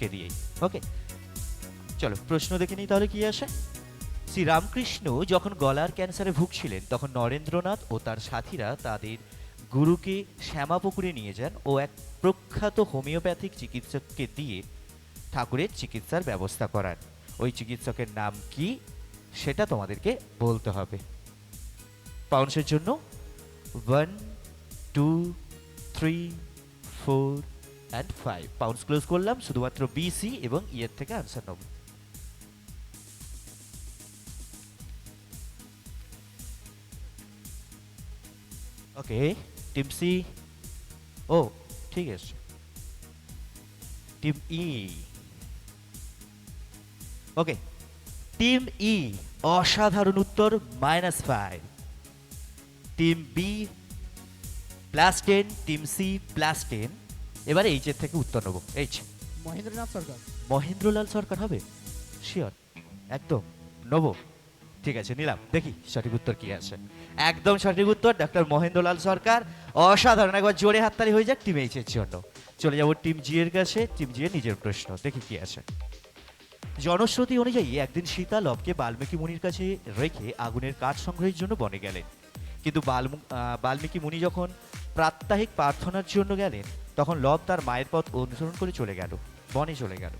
কে দিয়েই? ওকে চলো, প্রশ্ন দেখে নিই তাহলে কি আসে? শ্রী রামকৃষ্ণ যখন গলার ক্যান্সারে ভুগছিলেন, তখন নরেন্দ্রনাথ ও তার সাথীরা তাদের গুরুকে শ্যামাপুকুরে নিয়ে যান ও এক প্রখ্যাত হোমিওপ্যাথিক চিকিৎসককে দিয়ে ঠাকুরের চিকিৎসার ব্যবস্থা করান। ওই চিকিৎসকের নাম কি? সেটা তোমাদেরকে বলতে হবে। পাউন্সের জন্য? One two three four and five pounce close করলাম, শুধুমাত্র বিসি এবং ইয়ের থেকে আনসার নেব। ওকে টিম সি ও ঠিক আছে। টিম ই ওকে টিম ই অসাধারণ উত্তর minus five team B plus ten team C plus ten এবারে এইচ এর থেকে উত্তর নেব। এইচ। মহেন্দ্রনাথ সরকার। মহেন্দ্রলাল সরকার হবে? শিওর একদম। নেব। ঠিক আছে নিলাম। দেখি সঠিক উত্তর কি আছে। একদম সঠিক উত্তর ডক্টর মহেন্দ্রলাল সরকার। অসাধারণ একবার জোরে হাততালি হয়ে যাক টিম এইচ এর জন্য। চলে যাব টিম জি এর কাছে টিম জি এর নিজের প্রশ্ন। দেখি কি আছে। জনশ্রুতি অনুযায়ী একদিন সীতা লবকে বাল্মীকি মুনির কাছে রেখে আগুনের কাঠ সংগ্রহের জন্য বনে গেলেন। কিন্তু বাল্মু- বাল্মীকি মুনি যখন প্রাত্যহিক প্রার্থনার জন্য গেলেন, তখন লব তার মায়ের পথ অনুসরণ করে চলে গেল, বনে চলে গেল।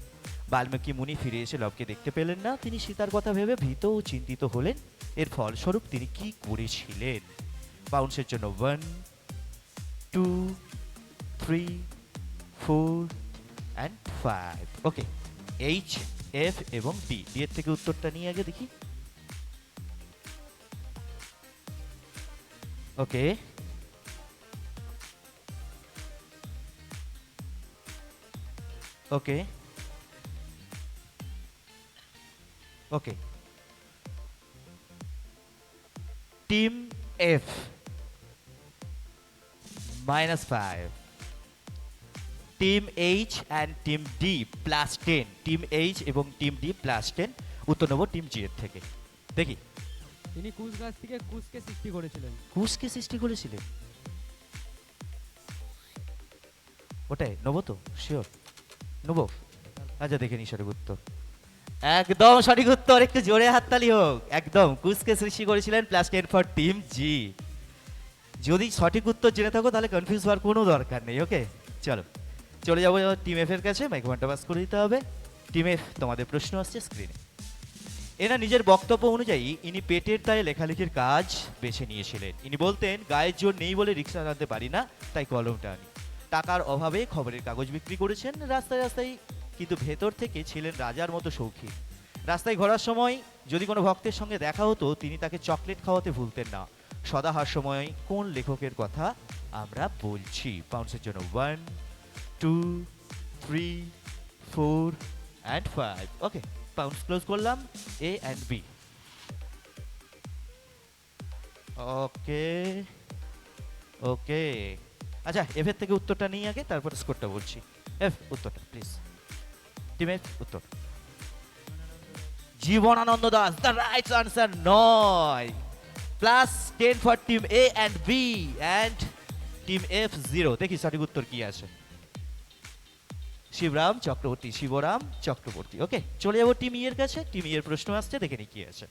বাল্মীকি মুনি ফিরে এসে লবকে দেখতে পেলেন না, তিনি সীতার কথা ভেবে ভীত ও চিন্তিত হলেন। এর ফলস্বরূপ তিনি কি করেছিলেন? বাউন্সের জন্য one two three four and five okay H F এবং ডি ডি এর থেকে উত্তরটা নিয়ে আগে দেখি। Okay okay okay team F minus five team H and team D plus ten team H এবং টিম ডি প্লাস টেন উত্তর নেব টিম জি এর থেকে। দেখি। তিনি কুচ গাছ থেকে কুচকে সৃষ্টি করেছিলেন। কুশকে সৃষ্টি করেছিলেন? ওটাই, নেব তো শিওর নেব। আচ্ছা দেখে নি সঠিক উত্তর। একদম সঠিক উত্তর, একটু জোরে হাততালি হোক। একদম, কুশকে সৃষ্টি করেছিলেন plus ten for team G যদি সঠিক উত্তর জেনে থাকো, তাহলে কনফিউজ হওয়ার কোনো দরকার নেই ওকে চলো, চলে যাব টিম এফ এর কাছে। মাইক্রোফোনটা পাস করে দিতে হবে। টিম এফ তোমাদের প্রশ্ন আসছে স্ক্রিনে এরা নিজের বক্তব্য অনুযায়ী ইনি পেটের দায়ে লেখালেখির কাজ বেছে নিয়েছিলেন। ইনি বলতেন, গায়ের জোর নেই বলে রিক্সা আনতে পারি না, তাই কলমটা আনি টাকার অভাবে খবরের কাগজ বিক্রি করেছেন রাস্তায় রাস্তায়, কিন্তু ভেতর থেকে ছিলেন রাজার মতো শৌখিন। রাস্তায় ঘোরার সময় যদি কোনো ভক্তের সঙ্গে দেখা হতো, তিনি তাকে চকলেট খাওয়াতে ভুলতেন না। সদা হাস্যময় কোন লেখকের কথা আমরা বলছি? পাউন্সের জন্য one two three four and five okay pounce close করলাম এ অ্যান্ড বি ওকে ওকে আচ্ছা এফ এর থেকে উত্তরটা নিয়ে আগে, তারপর স্কোরটা বলছি। এফ উত্তরটা প্লিজ টিম এফ উত্তর। Jibanananda Das the right answer নয়। Plus ten for team A and B and team F zero দেখি সঠিক উত্তর কি আছে। শিবরাম চক্রবর্তী শিবরাম চক্রবর্তী। ওকে চলে যাব টিম ই এর কাছে। টিম ই এর প্রশ্ন আসছে, দেখে নি কি আছে।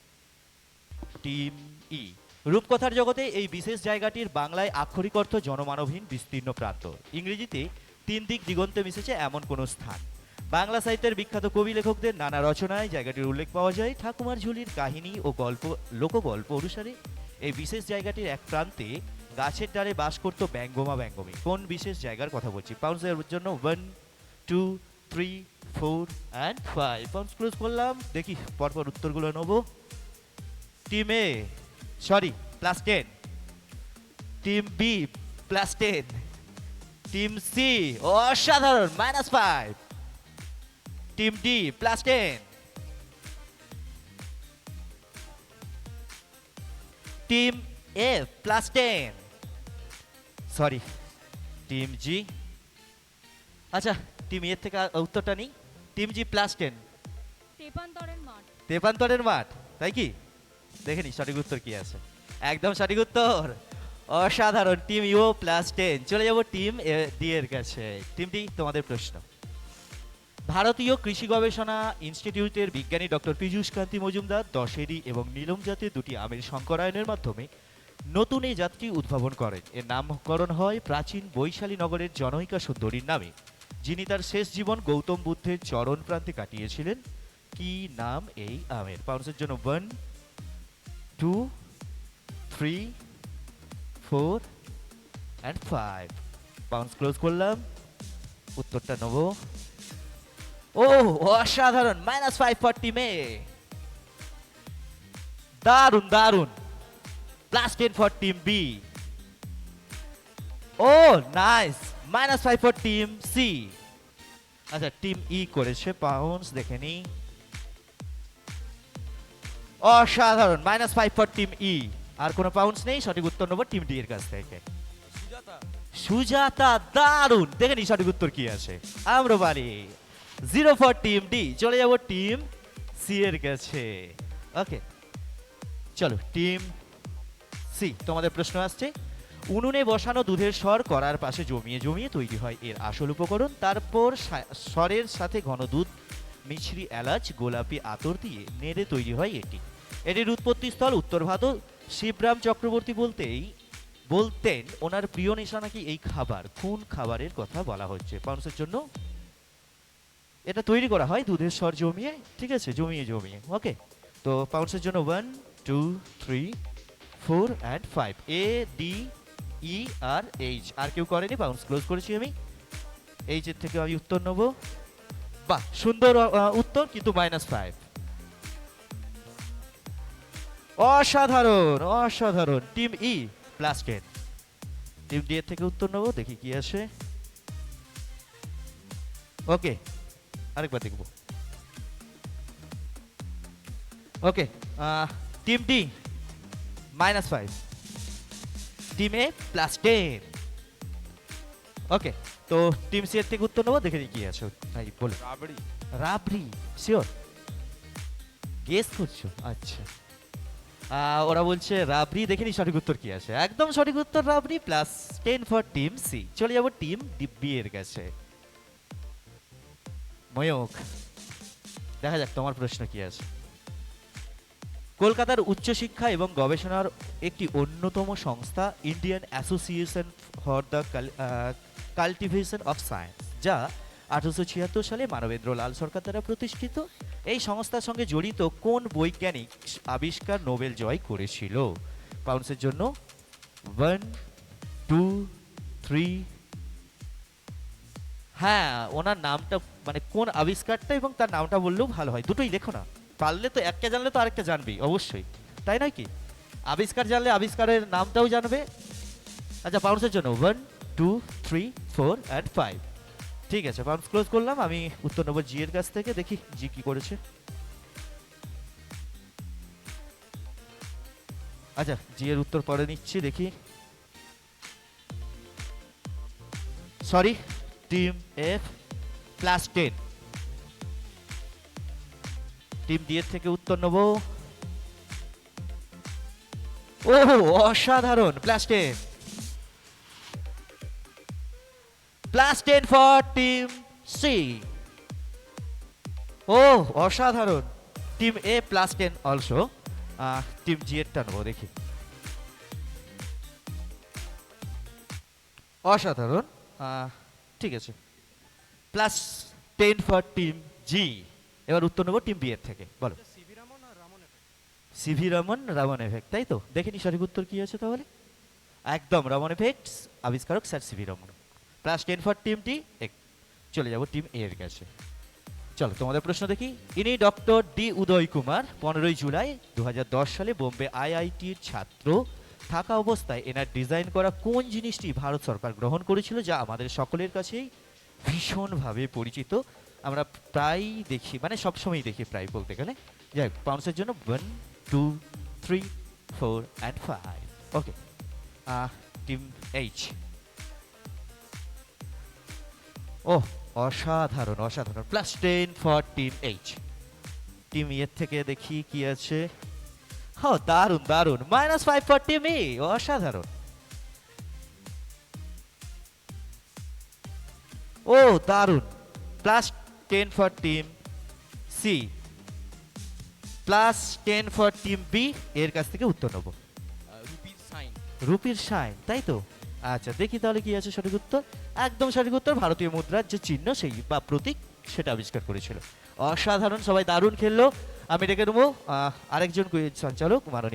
টিম ই, রূপকথার জগতে এই বিশেষ জায়গাটির বাংলায় আক্ষরিক অর্থ জনমানবহীন, বিস্তীর্ণ প্রান্ত। ইংরেজিতে তিন দিক দিগন্তে মিশেছে এমন কোনো স্থান। বাংলা সাহিত্যের বিখ্যাত কবি লেখকদের নানা রচনায় জায়গাটির উল্লেখ পাওয়া যায়। ঠাকুমার ঝুলির কাহিনী ও গল্প, লোকগল্প অনুসারে এই বিশেষ জায়গাটির এক প্রান্তে গাছের ডালে বাস করত ব্যঙ্গমা ব্যঙ্গমী। কোন বিশেষ জায়গার কথা বলছি? পাউন্সের জন্য one two three four and five pounce close করলাম। দেখি, পরপর উত্তরগুলো নেব। Team A sorry plus ten team B plus ten team C অসাধারণ minus five team D plus ten team F plus ten sorry team G আচ্ছা team এর থেকে উত্তরটা নিই। টিম জি প্লাস টেন তেপান্তরের মাঠ। তেপান্তরের মাঠ তাই কি? দেখে নি সঠিক উত্তর কি আছে। একদম সঠিক উত্তর। অসাধারণ টিম ইউ প্লাস টেন চলে যাব টিম ডি এর কাছে। টিম ডি তোমাদের প্রশ্ন। ভারতীয় কৃষি গবেষণা ইনস্টিটিউটের বিজ্ঞানী ডক্টর পীযূষ কান্তি মজুমদার দশেরি এবং নীলম জাতের দুটি আমের সংকরায়নের মাধ্যমে নতুন এই জাতটি উদ্ভাবন করেন। এর নামকরণ হয় প্রাচীন বৈশালী নগরের জনৈকা সুন্দরীর নামে। যিনি তার শেষ জীবন গৌতম বুদ্ধের চরণ প্রান্তে কাটিয়েছিলেন, কি নাম এই আমের? পাউন্সের জন্য one two three four and five pounce close করলাম, উত্তরটা নেব। ও, অসাধারণ মাইনাস ফাইভ ফর্টি মে। দারুণ দারুণ plus ten for team B O nice minus five for team C আচ্ছা টিম ই করেছে পাউন্স দেখে নি। অসাধারণ minus five for team E আর কোনো পাউন্স নেই সঠিক উত্তর নেব টিম ডি এর কাছ থেকে। সুজাতা। দারুণ! দেখে নি সঠিক উত্তর কি আছে। আম্রবাড়ি জিরো ফর টিম ডি চলে যাব টিম সি এর কাছে। ওকে চলো টিম সি তোমাদের প্রশ্ন আসছে। উনুনে বসানো দুধের স্বর করার পাশে জমিয়ে জমিয়ে তৈরি হয়। এর আসল উপকরণ, তারপর স্বরের সাথে ঘন দুধ, মিছরি এলাচ, গোলাপি আতর দিয়ে নেড়ে তৈরি হয় এটি। এটির উৎপত্তিস্থল উত্তর ভারত। শিবরাম চক্রবর্তী বলতেই, বলতেন, ওনার প্রিয় নেশা নাকি এই খাবার? কোন খাবারের কথা বলা হচ্ছে। পাউন্সের জন্য এটা তৈরি করা হয়, দুধের স্বর জমিয়ে, ঠিক আছে, জমিয়ে জমিয়ে, ওকে? তো পাউন্সের জন্য one two three four and five A D E R H আর কেউ করেনি পাউন্স ক্লোজ করেছি আমি। এইচের থেকে আমি উত্তর নেব। বাহ, সুন্দর উত্তর, কিন্তু মাইনাস ফাইভ অসাধারণ অসাধারণ। Team E plus ten team D এর থেকে উত্তর নেব, দেখি কি আসে। ওকে, আরেকবার দেখব। Okay team D minus five team plus ten okay তো টিম সি এর থেকে উত্তর নেব দেখে কি আছে। ভাই বলে। রাবড়ি। রাবড়ি শিওর গেস করছ? আচ্ছা। ওরা বলছে রাবড়ি দেখে নি সঠিক উত্তর কি আছে। একদম সঠিক উত্তর rabri plus ten for team C চলে যাব টিম বি এর কাছে। ময়ূক দেখা যাক তোমার প্রশ্ন কি আছে। কলকাতার উচ্চশিক্ষা এবং গবেষণার একটি অন্যতম সংস্থা Indian Association for the Cultivation of Science যা আঠারোশো ছিয়াত্তর সালে মানবেন্দ্র লাল সরকার দ্বারা প্রতিষ্ঠিত। এই সংস্থার সঙ্গে জড়িত কোন বৈজ্ঞানিক আবিষ্কার নোবেল জয় করেছিল? পাউন্সের জন্য ওয়ান টু থ্রি হ্যাঁ ওনার নামটা মানে কোন আবিষ্কারটা এবং তার নামটা বললেও ভালো হয়। দুটোই লেখো না। পারলে তো একটা জানলে তো আরেকটা জানবেই, অবশ্যই। তাই নয় কি? আবিষ্কার জানলে আবিষ্কারের নামটাও জানবে। আচ্ছা পাউন্সের জন্য one two three four and five ঠিক আছে পাউন্স ক্লোজ করলাম, আমি উত্তর নেব জি এর কাছ থেকে, দেখি জি কি করেছে। আচ্ছা জি এর উত্তর পরে নিচ্ছি, দেখি। Sorry team F plus ten team এর থেকে উত্তর নেব। ও, অসাধারণ plus ten plus ten for team C ও, অসাধারণ। Team A plus ten also team G এরটা নেব, দেখি। অসাধারণ। ঠিক আছে। Plus ten for team G এবার উত্তর নেব টিম বি এর থেকে বলো। সিভি রামন আর Raman effect CV Raman Raman effect তাই তো? দেখেনি সঠিক উত্তর কি আছে তাহলে? একদম রমন এফেক্ট আবিষ্কারক sir CV Raman. Plus ten for team T চলে যাব টিম এ এর কাছে। চলো তোমাদের প্রশ্ন দেখি। ইনি ডক্টর ডি উদয় কুমার পনেরোই জুলাই দু হাজার দশ সালে বোম্বে আইআইটির ছাত্র। থাকা অবস্থায় এনার ডিজাইন করা কোন জিনিসটি ভারত সরকার গ্রহণ করেছিল যা আমাদের সকলের কাছেই ভীষণভাবে পরিচিত? আমরা প্রায় দেখি মানে সবসময় দেখি প্রায় বলতে গেলে। যাই হোক পাউন্সের জন্য one two three four and five okay team H ও অসাধারণ অসাধারণ। Plus ten for team H team এর থেকে দেখি কি আছে। হ দারুণ দারুণ minus five for team A অসাধারণ। ও দারুণ plus ten for team C plus ten for team B এর কাছ থেকে উত্তর নেব। রুপির সাইন। রুপির সাইন তাই তো? আচ্ছা দেখি তাহলে কি আছে সঠিক উত্তর। একদম সঠিক উত্তর ভারতীয় মুদ্রার যে চিহ্ন সেই বা প্রতীক সেটা আবিষ্কার করেছিল। অসাধারণ সবাই দারুণ খেললো। আমি ডেকে নেব আরেকজন সঞ্চালক মাননীয়